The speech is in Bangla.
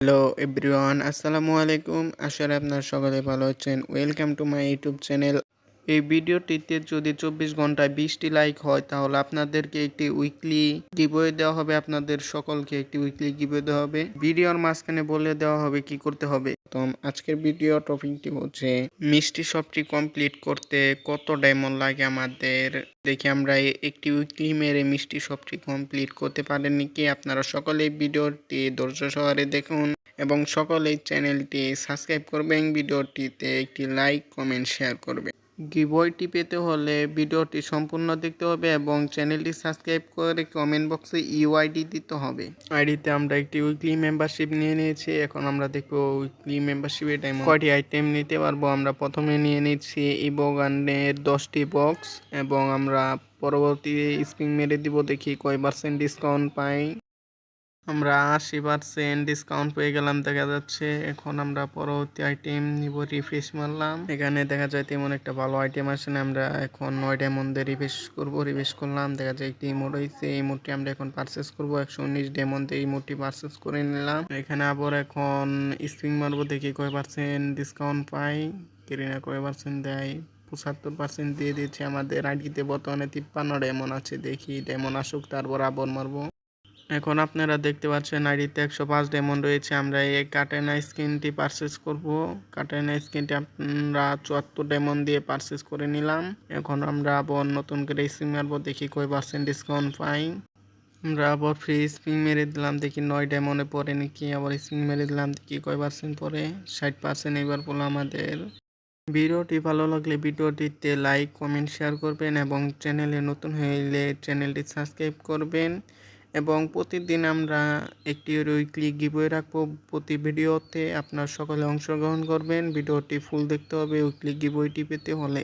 হ্যালো এভরিওয়ান আসসালামু আলাইকুম আশা আপনার সকলে ভালো আছেন। Welcome to my YouTube channel এই ভিডিওটিতে যদি চব্বিশ ঘন্টায় বিশটি লাইক হয়, তাহলে আপনাদেরকে একটি উইকলি গিভওয়ে দেওয়া হবে। আপনাদের সকলকে একটি উইকলি গিভওয়ে দেওয়া হবে। ভিডিওর মাঝখানে বলে দেওয়া হবে কি করতে হবে। তো আজকের ভিডিও টপিকটি হচ্ছে, মিষ্টি সবটি কমপ্লিট করতে কত ডায়মন্ড লাগে আমাদের? দেখি আমরা একটি উইকলি মেরে মিষ্টি সবটি কমপ্লিট করতে পারেন নাকি আপনারা সকলে ভিডিওটি ধৈর্য সহকারে দেখুন এবং সকলেই চ্যানেলটি সাবস্ক্রাইব করবেন। ভিডিওটিতে একটি লাইক, কমেন্ট, শেয়ার করবেন। গিবয়টি পেতে হলে ভিডিওটি সম্পূর্ণ দেখতে হবে এবং চ্যানেলটি সাবস্ক্রাইব করে কমেন্ট বক্সে ইউআইডি দিতে হবে। আইডিতে আমরা একটি উইকলি মেম্বারশিপ নিয়ে নিয়েছি এখন আমরা দেখব উইকলি মেম্বারশিপের টাইম কয়টি আইটেম নিতে পারব? আমরা প্রথমে নিয়ে নিচ্ছি ইবোগানের দশটি বক্স এবং আমরা পরবর্তী স্প্রিং মেরে দিব দেখি কয় পার্সেন্ট ডিসকাউন্ট পাই। আমরা আশি পার্সেন্ট ডিসকাউন্ট পেয়ে গেলাম, দেখা যাচ্ছে। এখন আমরা পরবর্তী আইটেম নিব রিফ্রেশ মারলাম। এখানে দেখা যায় তেমন একটা ভালো আইটেম আসে না, আমরা এখন নয়টার মধ্যে রিফ্রেশ করব রিফ্রেশ করলাম। দেখা যায় একটি ইমোট হয়েছে এই ইমোটটি আমরা এখন পারচেস করব, একশো উনিশ ডেমন্ডে এই ইমোটটি পারচেস করে নিলাম। এখানে আবার এখন স্প্রিং মারবো, দেখি কয় পার্সেন্ট ডিসকাউন্ট পাই। কেরিনা কয় পার্সেন্ট দেয়? পঁচাত্তর পার্সেন্ট দিয়ে দিচ্ছে আমাদের আইডিতে, বর্তমানে তিপ্পান্ন ডেমন আছে, দেখি ডায়মন্ড আসুক, তারপর আবার মারবো। এখন আপনারা দেখতে পাচ্ছেন আইডিতে একশো পাঁচ ডায়মন্ড রয়েছে। আমরা এই কাটেনা স্কিনটি পারচেস করব। কাটেনা স্কিনটি আমরা চুয়াত্তর ডায়মন্ড দিয়ে পারচেস করে নিলাম। এখন আমরা আবার নতুন করে স্পিন মারবো দেখি কয় পার্সেন্ট ডিসকাউন্ট পাই। আমরা আবার ফ্রি স্পিন মেরে দিলাম। দেখি নয় ডায়মন্ডে পরে নাকি। আবার স্পিন মেরে দিলাম। দেখি কয় পার্সেন্ট পরে ষাট পার্সেন্ট এবার পড়ল আমাদের। ভিডিওটি ভালো লাগলে ভিডিওটিতে লাইক কমেন্ট শেয়ার করবেন এবং চ্যানেলে নতুন হলে চ্যানেলটি সাবস্ক্রাইব করবেন। এবং প্রতিদিন আমরা একটি উইকলি গিভওয়ে রাখব। প্রতি ভিডিওতে আপনার সকলে অংশগ্রহণ করবেন। ভিডিওটি ফুল দেখতে হবে। উইকলি গিভওয়েটি পেতে হলে।